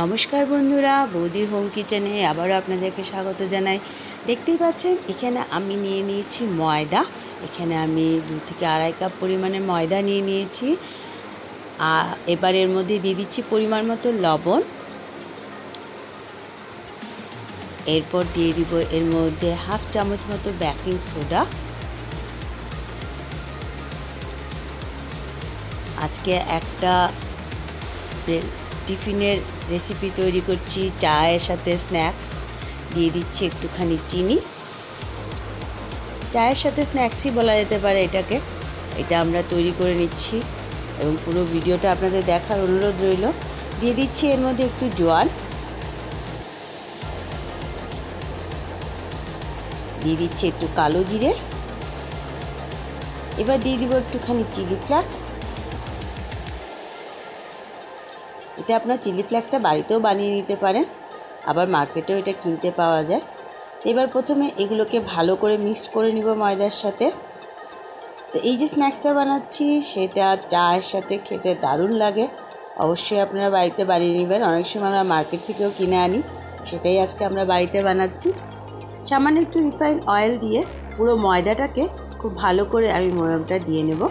নমস্কার বন্ধুরা, বৌদির হোম কিচেনে আবারও আপনাদেরকে স্বাগত জানাই। দেখতেই পাচ্ছেন, এখানে আমি নিয়ে নিয়েছি ময়দা। এখানে আমি দু থেকে আড়াই কাপ পরিমাণে ময়দা নিয়ে নিয়েছি। আর এবার এর মধ্যে দিয়ে দিচ্ছি পরিমাণ মতো লবণ। এরপর দিয়ে দিব এর মধ্যে হাফ চামচ মতো বেকিং সোডা আজকে একটা টিফিনের রেসিপি তৈরি করছি, চায়ের সাথে স্ন্যাক্স দিয়ে দিচ্ছি একটুখানি চিনি। চায়ের সাথে স্ন্যাক্সই বলা যেতে পারে এটাকে। এটা আমরা তৈরি করে নিচ্ছি এবং পুরো ভিডিওটা আপনাদের দেখার অনুরোধ রইল। দিয়ে দিচ্ছি এর মধ্যে একটু জোয়ান। দিয়ে দিচ্ছি একটু কালো জিরে। এবার দিয়ে দিব একটুখানি চিলি ফ্লেক্স এটা আপনার চিলি ফ্লেক্সটা বাড়িতেও বানিয়ে নিতে পারেন, আবার মার্কেটেও এটা কিনতে পাওয়া যায়। এবার প্রথমে এগুলোকে ভালো করে মিক্সড করে নিব ময়দার সাথে। তো এই যে স্ন্যাক্সটা বানাচ্ছি, সেটা চায়ের সাথে খেতে দারুণ লাগে। অবশ্যই আপনারা বাড়িতে বানিয়ে নেবেন। অনেক সময় আমরা মার্কেট থেকেও কিনে আনি, সেটাই আজকে আমরা বাড়িতে বানাচ্ছি। সামান্য একটু রিফাইন অয়েল দিয়ে পুরো ময়দাটাকে খুব ভালো করে আমি ময়মটা দিয়ে নেব।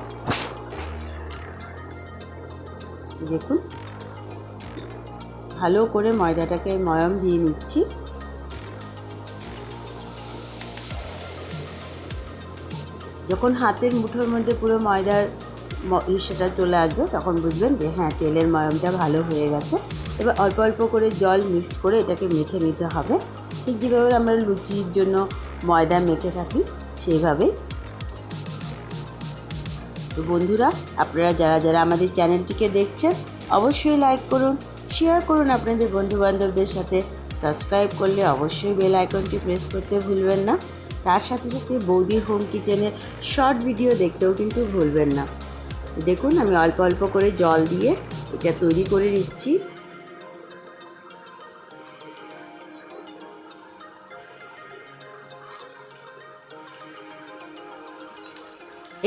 দেখুন। ভালো করে ময়দাটাকে ময়ম দিয়ে নিচ্ছি। যখন হাতের মুঠোর মধ্যে পুরো ময়দার সেটা চলে আসবে, তখন বুঝবেন যে হ্যাঁ তেলের ময়মটা ভালো হয়ে গেছে। এবার অল্প অল্প করে জল মিক্সড করে এটাকে মেখে নিতে হবে। ঠিক যেভাবে আমরা লুচির জন্য ময়দা মেখে থাকি, সেইভাবে। তো বন্ধুরা, আপনারা যারা যারা আমাদের চ্যানেলটিকে দেখছেন, অবশ্যই লাইক করুন শেয়ার করুন আপনাদের বন্ধুবান্ধবদের সাথে। সাবস্ক্রাইব করলে অবশ্যই বেল আইকনটি প্রেস করতে ভুলবেন না। তার সাথে সাথে বৌদি হোম কিচেনের শর্ট ভিডিও দেখতেও কিন্তু ভুলবেন না। দেখুন, আমি অল্প অল্প করে জল দিয়ে এটা তৈরি করে নিচ্ছি।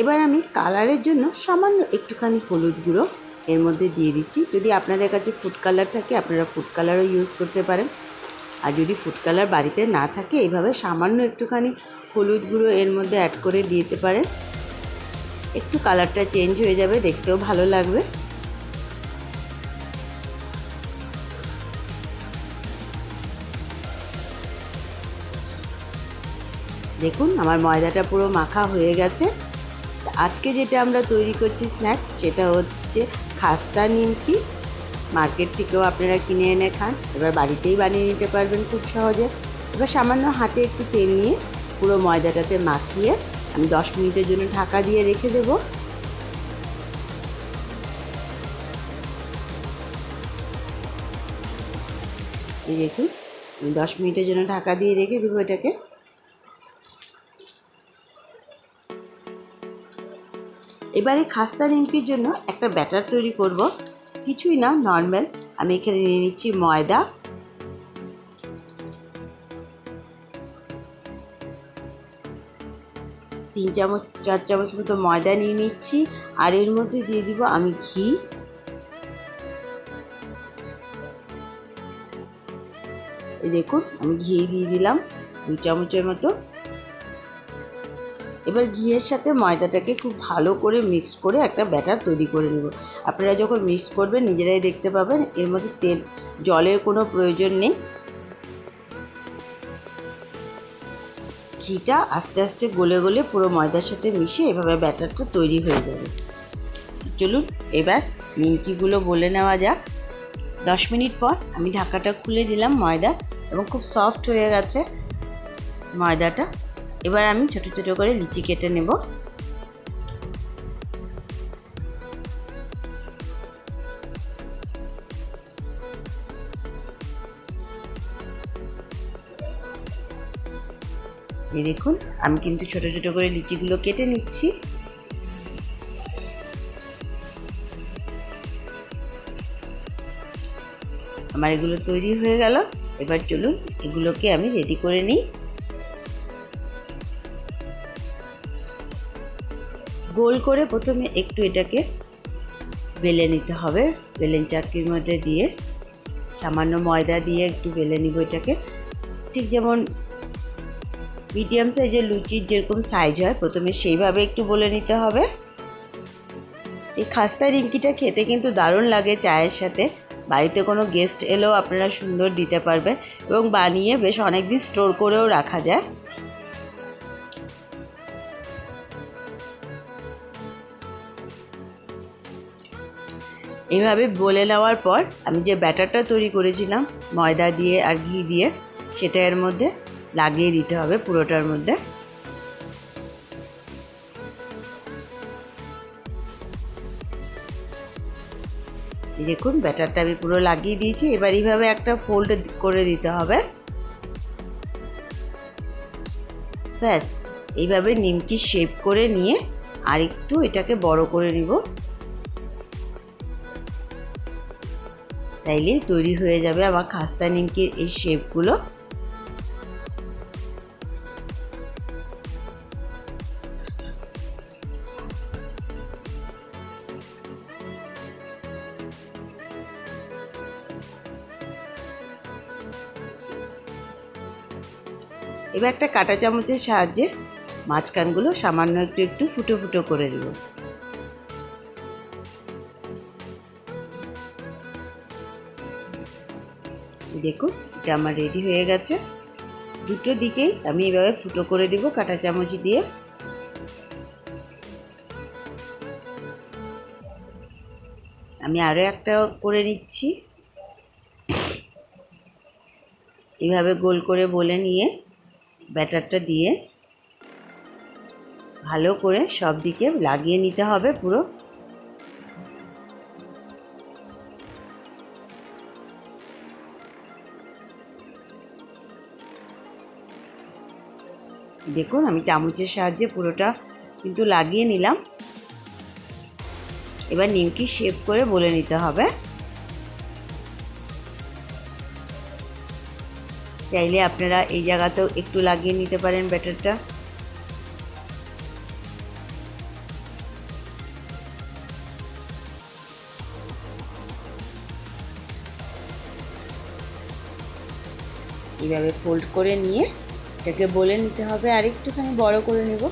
এবার আমি কালারের জন্য সামান্য একটুখানি হলুদ গুঁড়ো এর মধ্যে দিয়ে দিচ্ছি। যদি আপনাদের কাছে ফুড কালার থাকে, আপনারা ফুড কালারও ইউজ করতে পারেন। আর যদি ফুড কালার বাড়িতে না থাকে এইভাবে সামান্য একটুখানি হলুদ গুঁড়ো এর মধ্যে অ্যাড করে দিতে পারেন। একটু কালারটা চেঞ্জ হয়ে যাবে, দেখতেও ভালো লাগবে। দেখুন, আমার ময়দাটা পুরো মাখা হয়ে গেছে। আজকে যেটা আমরা তৈরি করছি স্ন্যাক্স সেটা হচ্ছে খাস্তা নিমকি। মার্কেট থেকেও আপনারা কিনে এনে খান। এবার বাড়িতেই বানিয়ে নিতে পারবেন খুব সহজে। এবার সামান্য হাতে একটু তেল নিয়ে পুরো ময়দাটাতে মাখিয়ে আমি দশ মিনিটের জন্য ঢাকা দিয়ে রেখে দেব। দেখুন দশ মিনিটের জন্য ঢাকা দিয়ে রেখে দেবো এটাকে। এবারে খাস্তা নিমকির জন্য একটা ব্যাটার তৈরি করব। কিছুই না, নর্মাল। আমি এখানে নিয়ে নিচ্ছি ময়দা। তিন চামচ, চার চামচ মতো ময়দা নিয়ে নিচ্ছি। আর এর মধ্যে দিয়ে দিব আমি ঘি। দেখুন, আমি ঘি দিয়ে দিলাম। দু চামচের মতো। এবার ঘিয়ের সাথে ময়দাটাকে খুব ভালো করে মিক্স করে একটা ব্যাটার তৈরি করে নেব। আপনারা যখন মিক্স করবেন, নিজেরাই দেখতে পাবেন, এর মধ্যে তেল, জলের কোনো প্রয়োজন নেই। ঘিটা আস্তে আস্তে গলে গলে পুরো ময়দার সাথে মিশে এভাবে ব্যাটারটা তৈরি হয়ে যাবে। চলুন, এবার নিমকিগুলো বলে নেওয়া যাক। দশ মিনিট পর আমি ঢাকাটা খুলে দিলাম ময়দা এবং খুব সফট হয়ে গেছে ময়দাটা। এবার আমি ছোট ছোট করে লিচি কেটে নেব। এই দেখুন, আমি কিন্তু ছোট ছোট করে লিচিগুলো কেটে নিচ্ছি। আমার এগুলো তৈরি হয়ে গেল। এবার চলুন এগুলোকে আমি রেডি করে নিই। গোল করে প্রথমে একটু এটাকে বেলে নিতে হবে। বেলেন চাকির মধ্যে দিয়ে সামান্য ময়দা দিয়ে একটু বেলে নিব এটাকে। ঠিক যেমন মিডিয়াম সাইজের লুচির যেরকম সাইজ হয়, প্রথমে সেইভাবে একটু বলে নিতে হবে। এই খাস্তা নিমকিটা খেতে কিন্তু দারুণ লাগে চায়ের সাথে। বাড়িতে কোনো গেস্ট এলেও আপনারা সুন্দর দিতে পারবেন এবং বানিয়ে বেশ অনেক দিন স্টোর করেও রাখা যায়। এভাবে বলে নেওয়ার পর আমি যে ব্যাটারটা তৈরি করেছিলাম, ময়দা দিয়ে আর ঘি দিয়ে, সেটা এর মধ্যে লাগিয়ে দিতে হবে পুরোটার মধ্যে। দেখুন, ব্যাটারটা আমি পুরো লাগিয়ে দিয়েছি। এবার এইভাবে একটা ফোল্ড করে দিতে হবে। ব্যাস, এইভাবে নিমকি শেপ করে নিয়ে আর একটু এটাকে বড় করে নিব। তাইলেই তৈরি হয়ে যাবে আমার খাস্তা নিমকির এই শেপগুলো এবার একটা কাঁটা চামচের সাহায্যে মাঝখানগুলো সামান্য একটু একটু ফুটো ফুটো করে দেব। দেখুন, এটা আমার রেডি হয়ে গেছে। দুটো দিকেই আমি এভাবে ফুটো করে দিব কাঁটা চামচ দিয়ে। আমি আরও একটা করে নিচ্ছি। এভাবে গোল করে বলে নিয়ে ব্যাটারটা দিয়ে ভালো করে সব দিকে লাগিয়ে নিতে হবে পুরো। দেখুন, আমি চামচের সাহায্যে পুরোটা কিন্তু লাগিয়ে নিলাম। এবার নিমকি শেপ করে বলে নিতে হবে। চাইলে আপনারা এই জায়গাতেও একটু লাগিয়ে নিতে পারেন ব্যাটারটা। এইভাবে ফোল্ড করে নিয়ে এটাকে বলে নিতে হবে, আর একটুখানি বড় করে নেব।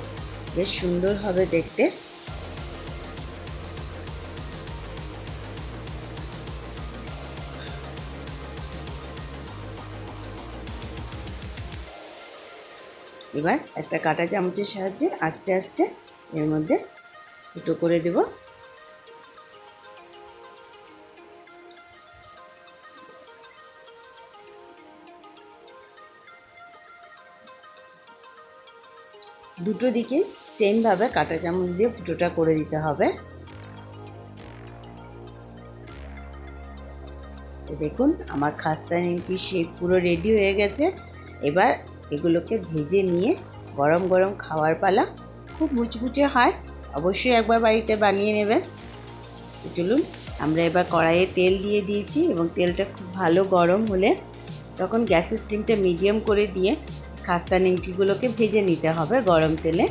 বেশ সুন্দর হবে দেখতে। এবার একটা কাটা চামচের সাহায্যে আস্তে আস্তে এর মধ্যে ফুটো করে দেব। দুটো দিকে সেমভাবে কাঁটা চামচ দিয়ে ফুটোটা করে দিতে হবে। দেখুন, আমার খাস্তা নিমকি শেপ পুরো রেডি হয়ে গেছে। এবার এগুলোকে ভেজে নিয়ে গরম গরম খাওয়ার পালা। খুব মুচমুচে হয়, অবশ্যই একবার বাড়িতে বানিয়ে নেবেন। চলুন, আমরা এবার কড়াইয়ে তেল দিয়ে দিয়েছি এবং তেলটা খুব ভালো গরম হলে তখন গ্যাসের স্টিমটা মিডিয়াম করে দিয়ে খাস্তা নিমকিগুলোকে ভেজে নিতে হবে গরম তেলে।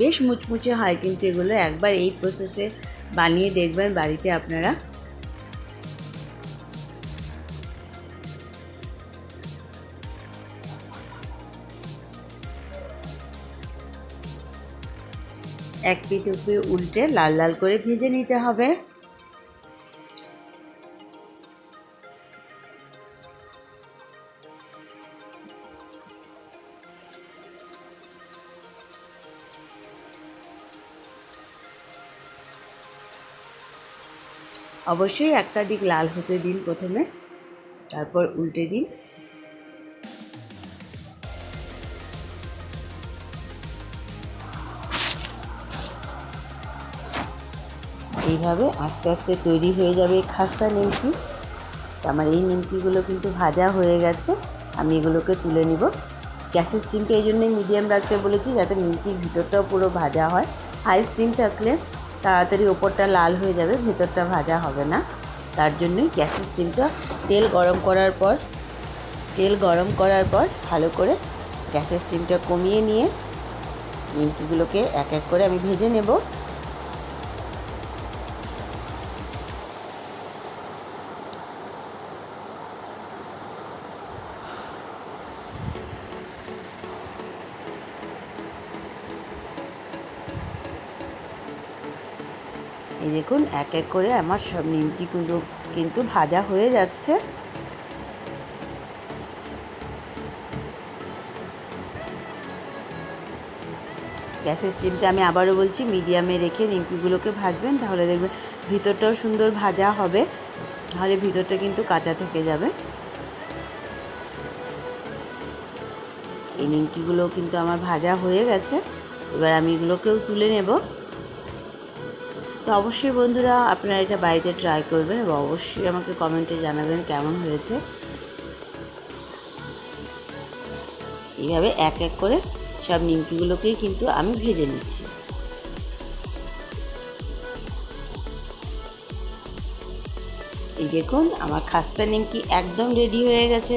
বেশ মুচমুচে হয় কিন্তু এগুলো একবার এই প্রসেসে বানিয়ে দেখবেন বাড়িতে আপনারা। এক পিঠ উপরে উল্টে লাল লাল করে ভেজে নিতে হবে। অবশ্যই একটা দিক লাল হতে দিন প্রথমে, তারপর উল্টে দিন। এইভাবে আস্তে আস্তে তৈরি হয়ে যাবে খাস্তা নিমকি। আমার এই নিমকিগুলো কিন্তু ভাজা হয়ে গেছে। আমি এগুলোকে তুলে নিব। গ্যাসের স্টিমটা এই জন্যই মিডিয়াম রাখতে বলেছি যাতে নিমকির ভিতরটাও পুরো ভাজা হয়। হাই স্টিম থাকলে তাড়াতাড়ি ওপরটা লাল হয়ে যাবে, ভেতরটা ভাজা হবে না। তার জন্যই গ্যাসের স্টিমটা তেল গরম করার পর, তেল গরম করার পর ভালো করে গ্যাসের স্টিমটা কমিয়ে নিয়ে নিমকিগুলোকে এক এক করে আমি ভেজে নেব। এই দেখুন, এক এক করে আমার সব নিমকিগুলো কিন্তু ভাজা হয়ে যাচ্ছে। গ্যাসের স্টিমটা আমি আবারও বলছি, মিডিয়ামে রেখে নিমকিগুলোকে ভাজবেন, তাহলে দেখবেন ভিতরটাও সুন্দর ভাজা হবে। তাহলে ভিতরটা কিন্তু কাঁচা থেকে যাবে। এই নিমকিগুলো কিন্তু আমার ভাজা হয়ে গেছে। এবার আমি এগুলোকেও তুলে নেব। তো অবশ্যই বন্ধুরা আপনারা এটা বাড়িতে ট্রাই করবেন এবং অবশ্যই আমাকে কমেন্টে জানাবেন কেমন হয়েছে। এইভাবে এক এক করে সব নিমকিগুলোকেই কিন্তু আমি ভেজে নিচ্ছি। এই দেখুন, আমার খাস্তা নিমকি একদম রেডি হয়ে গেছে।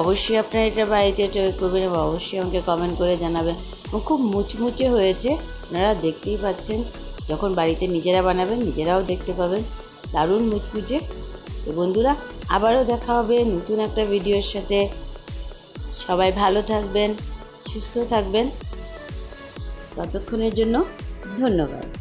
অবশ্যই আপনারা এটা বাড়িতে ট্রাই করবেন এবং অবশ্যই আমাকে কমেন্ট করে জানাবেন। এবং খুব মুচমুচে হয়েছে, আপনারা দেখতেই পাচ্ছেন। যখন বাড়িতে নিজেরা বানাবেন, নিজেরাও দেখতে পাবেন দারুণ মুচকুচে তো বন্ধুরা, আবারও দেখা হবে নতুন একটা ভিডিওর সাথে। সবাই ভালো থাকবেন, সুস্থ থাকবেন। ততক্ষণের জন্য ধন্যবাদ।